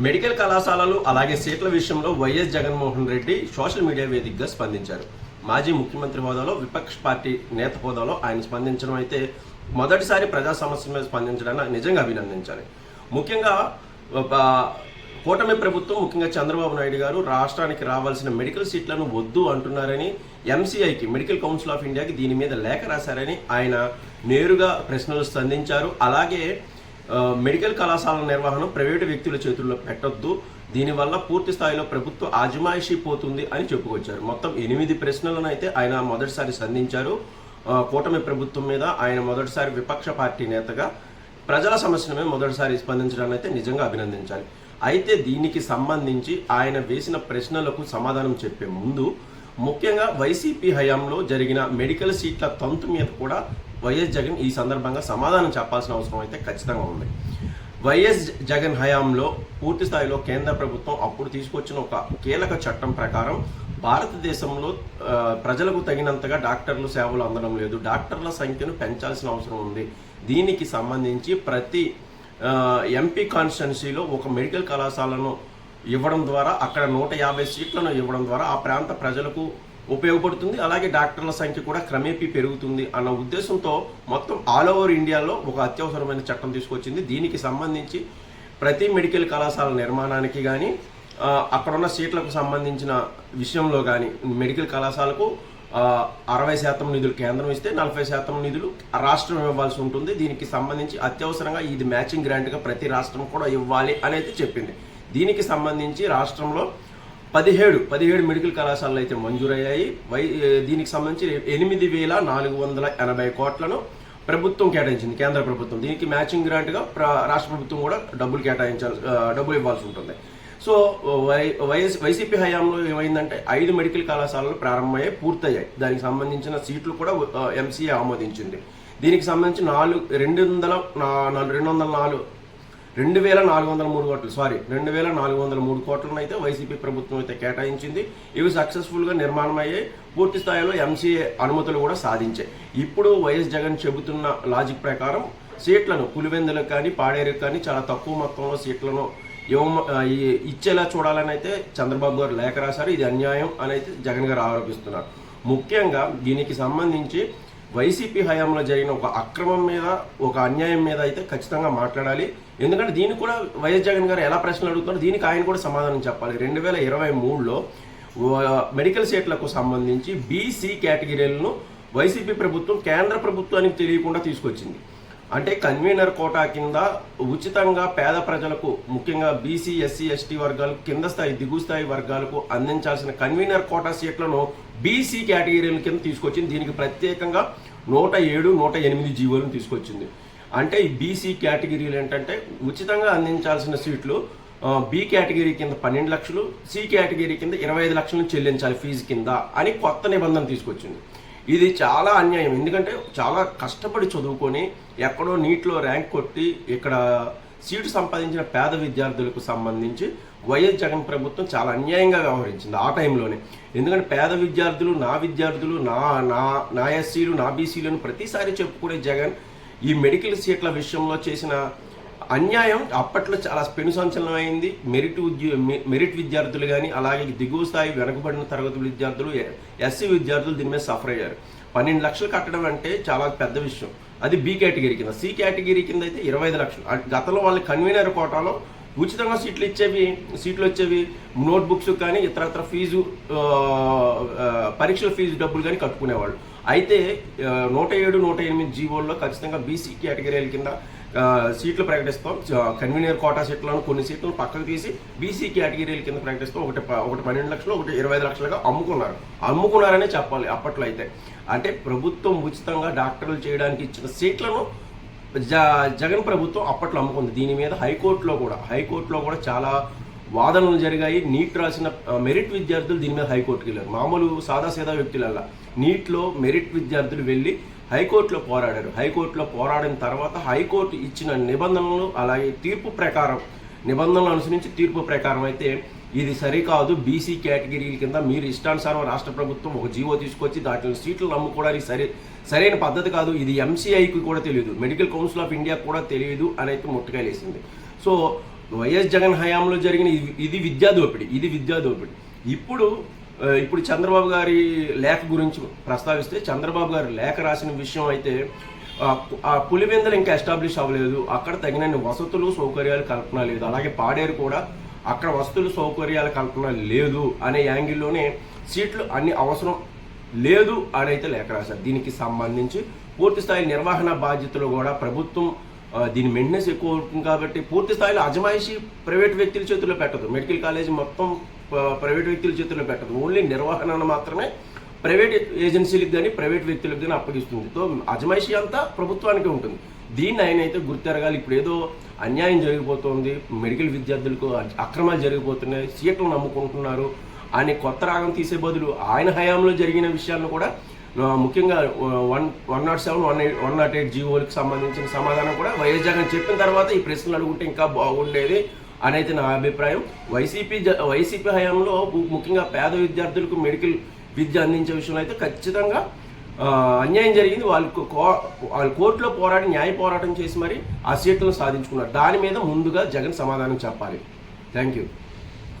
Medical కళాశాలలు అలాగే సీట్ల విషయంలో YS Jaganmohan Reddy social media వేదికగా స్పందించారు. మాజీ ముఖ్యమంత్రి హోదాలో విపక్ష పార్టీ నేత హోదాలో ఆయన స్పందించడం అయితే మొదటిసారి ప్రజా సమస్య మీద స్పందించడాన్ని నిజంగా అభినందించాలి. ముఖ్యంగా ఒక కూటమి ప్రభుత్వం ముఖ్యంగా చంద్రబాబు నాయుడు గారు రాష్ట్రానికి రావాల్సిన మెడికల్ సీట్లను వద్దు అంటున్నారని ఎంసీఐకి మెడికల్ కౌన్సిల్ ఆఫ్ ఇండియాకి దీని మీద లేఖ రాశారని ఆయన నేరుగా ప్రశ్నలు స్పందించారు. అలాగే మెడికల్ కళాశాల నిర్వహణ ప్రైవేటు వ్యక్తుల చేతుల్లో పెట్టొద్దు. దీనివల్ల పూర్తి స్థాయిలో ప్రభుత్వ ఆజమాయిషీ పోతుంది అని చెప్పుకొచ్చారు. మొత్తం ఎనిమిది ప్రశ్నలను అయితే ఆయన మొదటిసారి సంధించారు. కూటమి ప్రభుత్వం మీద ఆయన మొదటిసారి విపక్ష పార్టీ నేతగా ప్రజల సమస్యలమే మొదటిసారి స్పందించడాన్ని అయితే నిజంగా అభినందించాలి. అయితే దీనికి సంబంధించి ఆయన వేసిన ప్రశ్నలకు సమాధానం చెప్పే ముందు ముఖ్యంగా వైసీపీ హయాంలో జరిగిన మెడికల్ సీట్ల తంతు మీద కూడా వైఎస్ జగన్ ఈ సందర్భంగా సమాధానం చెప్పాల్సిన అవసరం అయితే ఖచ్చితంగా ఉంది. వైఎస్ జగన్ హయాంలో పూర్తి స్థాయిలో కేంద్ర ప్రభుత్వం అప్పుడు తీసుకొచ్చిన ఒక కీలక చట్టం ప్రకారం భారతదేశంలో ప్రజలకు తగినంతగా డాక్టర్లు సేవలు అందడం లేదు. డాక్టర్ల సంఖ్యను పెంచాల్సిన అవసరం ఉంది. దీనికి సంబంధించి ప్రతి ఎంపీ కాన్స్టిట్యున్సీలో ఒక మెడికల్ కళాశాలను ఇవ్వడం ద్వారా అక్కడ నూట యాభై సీట్లను ఇవ్వడం ద్వారా ఆ ప్రాంత ప్రజలకు ఉపయోగపడుతుంది. అలాగే డాక్టర్ల సంఖ్య కూడా క్రమేపీ పెరుగుతుంది అన్న ఉద్దేశంతో మొత్తం ఆల్ ఓవర్ ఇండియాలో ఒక అత్యవసరమైన చట్టం తీసుకొచ్చింది. దీనికి సంబంధించి ప్రతి మెడికల్ కళాశాల నిర్మాణానికి కానీ అక్కడ ఉన్న సీట్లకు సంబంధించిన విషయంలో కానీ మెడికల్ కళాశాలకు అరవై శాతం నిధులు కేంద్రం ఇస్తే నలభై శాతం నిధులు రాష్ట్రం ఇవ్వాల్సి ఉంటుంది. దీనికి సంబంధించి అత్యవసరంగా ఇది మ్యాచింగ్ గ్రాంట్గా ప్రతి రాష్ట్రం కూడా ఇవ్వాలి అనేది చెప్పింది. దీనికి సంబంధించి రాష్ట్రంలో పదిహేడు పదిహేడు మెడికల్ కళాశాలలు అయితే మంజూరయ్యాయి. వై దీనికి సంబంధించి ఎనిమిది వేల నాలుగు వందల ఎనభై కోట్లను ప్రభుత్వం కేటాయించింది కేంద్ర ప్రభుత్వం. దీనికి మ్యాచింగ్ గ్రాంట్గా రాష్ట్ర ప్రభుత్వం కూడా డబ్బులు కేటాయించాల్సి డబ్బులు ఇవ్వాల్సి ఉంటుంది. సో వై వైఎస్ వైసీపీ హయాంలో ఏమైందంటే ఐదు మెడికల్ కళాశాలలు ప్రారంభమయ్యాయి పూర్తయ్యాయి. దానికి సంబంధించిన సీట్లు కూడా ఎంసీఏ ఆమోదించింది. దీనికి సంబంధించి నాలుగు రెండు వందల రెండు వందల నాలుగు రెండు వేల నాలుగు వందల మూడు కోట్లు సారీ రెండు వేల నాలుగు వందల మూడు కోట్లను అయితే వైసీపీ ప్రభుత్వం అయితే కేటాయించింది. ఇవి సక్సెస్ఫుల్గా నిర్మాణం అయ్యాయి పూర్తి స్థాయిలో ఎంసీఏ అనుమతులు కూడా సాధించాయి. ఇప్పుడు వైఎస్ జగన్ చెబుతున్న లాజిక్ ప్రకారం సీట్లను పులివెందులకు కానీ పాడేరుకు కానీ చాలా తక్కువ మొత్తంలో సీట్లను ఇవ్వ ఇచ్చేలా చూడాలని అయితే చంద్రబాబు గారు లేఖ రాశారు. ఇది అన్యాయం అని అయితే జగన్ గారు ఆరోపిస్తున్నారు. ముఖ్యంగా దీనికి సంబంధించి వైసీపీ హయాంలో జరిగిన ఒక అక్రమం మీద ఒక అన్యాయం మీద అయితే ఖచ్చితంగా మాట్లాడాలి. ఎందుకంటే దీనికి కూడా వైఎస్ జగన్ గారు ఎలా ప్రశ్నలు అడుగుతున్నారు దీనికి ఆయన కూడా సమాధానం చెప్పాలి. రెండు వేల ఇరవై మూడులో మెడికల్ సీట్లకు సంబంధించి బీసీ కేటగిరీలను వైసీపీ ప్రభుత్వం కేంద్ర ప్రభుత్వానికి తెలియకుండా తీసుకొచ్చింది. అంటే కన్వీనర్ కోటా కింద ఉచితంగా పేద ప్రజలకు ముఖ్యంగా బీసీ ఎస్సీ ఎస్టీ వర్గాలు కింద స్థాయి దిగు స్థాయి వర్గాలకు అందించాల్సిన కన్వీనర్ కోటా సీట్లను బీసీ కేటగిరీల కింద తీసుకొచ్చింది. దీనికి ప్రత్యేకంగా నూట ఏడు నూట ఎనిమిది జీవోలను తీసుకొచ్చింది. అంటే ఈ బీసీ కేటగిరీలు ఏంటంటే ఉచితంగా అందించాల్సిన సీట్లు బి కేటగిరీ కింద పన్నెండు లక్షలు సి కేటగిరీ కింద ఇరవై ఐదు లక్షలు చెల్లించాలి ఫీజు కింద అని కొత్త నిబంధన తీసుకొచ్చింది. ఇది చాలా అన్యాయం. ఎందుకంటే చాలా కష్టపడి చదువుకొని ఎక్కడో నీటిలో ర్యాంక్ కొట్టి ఇక్కడ సీటు సంపాదించిన పేద విద్యార్థులకు సంబంధించి వైఎస్ జగన్ ప్రభుత్వం చాలా అన్యాయంగా వ్యవహరించింది ఆ టైంలోనే. ఎందుకంటే పేద విద్యార్థులు నా విద్యార్థులు నా నా నా ఎస్సీలు నా బీసీలను ప్రతిసారి చెప్పుకునే జగన్ ఈ మెడికల్ సీట్ల విషయంలో చేసిన అన్యాయం అప్పట్లో చాలా పెను సంచలనమైంది మెరిట్ ఉద్యో మెరిట్ విద్యార్థులు కానీ అలాగే దిగువ స్థాయి వెనకబడిన తరగతి విద్యార్థులు ఎ- ఎస్సీ విద్యార్థులు దీని మీద సఫర్ అయ్యారు. పన్నెండు లక్షలు కట్టడం అంటే చాలా పెద్ద విషయం. అది బి కేటగిరీ కింద సి కేటగిరీ కింద అయితే ఇరవై ఐదు లక్షలు. గతంలో వాళ్ళ కన్వీనర్ కోటాలో ఉచితంగా సీట్లు ఇచ్చేవి సీట్లు వచ్చేవి నోట్బుక్స్ కానీ ఇతరత్ర ఫీజు పరీక్షల ఫీజు డబ్బులు కానీ కట్టుకునేవాళ్ళు. అయితే నూట ఏడు నూట ఎనిమిది జీవోల్లో ఖచ్చితంగా బీసీ కేటగిరీల కింద సీట్లు ప్రకటిస్తాం. కన్వీనియర్ కోటా సీట్లను కొన్ని సీట్లను పక్కకు తీసి బీసీ కేటగిరీల కింద ప్రకటిస్తాం. ఒకటి ఒకటి పన్నెండు లక్షలు ఒకటి ఇరవై ఐదు లక్షలుగా అమ్ముకున్నారు. అమ్ముకున్నారనే చెప్పాలి అప్పట్లో అయితే. అంటే ప్రభుత్వం ఉచితంగా డాక్టర్లు చేయడానికి ఇచ్చిన సీట్లను జ జగన్ ప్రభుత్వం అప్పట్లో అమ్ముకుంది. దీని మీద హైకోర్టులో కూడా హైకోర్టులో కూడా చాలా వాదనలు జరిగాయి. నీట్ రాసిన మెరిట్ విద్యార్థులు దీని మీద హైకోర్టుకి వెళ్ళారు. మామూలు సాదాసీదా వ్యక్తులల్లా. నీట్లో మెరిట్ విద్యార్థులు వెళ్ళి హైకోర్టులో పోరాడారు. హైకోర్టులో పోరాడిన తర్వాత హైకోర్టు ఇచ్చిన నిబంధనలు అలాగే తీర్పు ప్రకారం నిబంధనలు అనుసరించి తీర్పు ప్రకారం అయితే ఇది సరికాదు. బీసీ కేటగిరీల కింద మీరు ఇష్టానుసారం రాష్ట్ర ప్రభుత్వం ఒక జీవో తీసుకొచ్చి దాంట్లో సీట్లు నమ్ముకోవడానికి సరి సరైన పద్ధతి కాదు. ఇది ఎంసీఐకి కూడా తెలియదు. మెడికల్ కౌన్సిల్ ఆఫ్ ఇండియా కూడా తెలియదు అనేది ముట్టకాయలేసింది సో వైఎస్ జగన్ హయాంలో జరిగిన ఇది- విద్యా దోపిడీ. ఇది విద్యా దోపిడీ. ఇప్పుడు ఇప్పుడు చంద్రబాబు గారి లేఖ గురించి ప్రస్తావిస్తే చంద్రబాబు గారి లేఖ రాసిన విషయం అయితే ఆ, ఆ పులివెందులు ఇంకా ఎస్టాబ్లిష్ అవ్వలేదు. అక్కడ తగినన్ని వసతులు సౌకర్యాలు కల్పన లేదు. అలాగే పాడేరు కూడా అక్కడ వసతులు సౌకర్యాల కల్పన లేదు అనే యాంగిల్లోనే సీట్లు అన్ని అవసరం లేదు అనైతే లేఖ రాశారు. దీనికి సంబంధించి పూర్తి స్థాయి నిర్వహణ బాధ్యతలు కూడా ప్రభుత్వం దీని మెయింటెనెన్స్ ఎక్కువ ఉంటుంది కాబట్టి పూర్తి స్థాయిలో అజమాయిషి ప్రైవేట్ వ్యక్తుల చేతుల్లో పెట్టదు. మెడికల్ కాలేజ్ మొత్తం ప్రైవేట్ వ్యక్తుల చేతుల్లో పెట్టదు. ఓన్లీ నిర్వహణను మాత్రమే ప్రైవేట్ ఏజెన్సీలకు కానీ ప్రైవేట్ వ్యక్తులకు కానీ అప్పగిస్తుంది. సో అజమాయిషి అంతా ప్రభుత్వానికి ఉంటుంది. దీన్ని ఆయన అయితే గుర్తెరగాలి. ఇప్పుడు ఏదో అన్యాయం జరిగిపోతుంది. మెడికల్ విద్యార్థులకు అక్రమాలు జరిగిపోతున్నాయి. సీట్లు నమ్ముకుంటున్నారు. అని కొత్త రాగం తీసే బదులు ఆయన హయాంలో జరిగిన విషయాలను కూడా ముఖ్యంగా one one nought seven one eight one nought eight జీవోలకు సంబంధించిన సమాధానం కూడా వైఎస్ జగన్ చెప్పిన తర్వాత ఈ ప్రశ్నలు అడుగుంటే ఇంకా బాగుండేది అని అయితే నా అభిప్రాయం. వైసీపీ జ- వైసీపీ హయాంలో ముఖ్యంగా పేద విద్యార్థులకు మెడికల్ విద్య అందించే విషయంలో అయితే ఖచ్చితంగా అన్యాయం జరిగింది. వాళ్ళు కో- వాళ్ళు కోర్టులో పోరాడి న్యాయ పోరాటం చేసి మరి ఆ సీట్లను సాధించుకున్నారు. దాని మీద ముందుగా జగన్ సమాధానం చెప్పాలి. Thank you.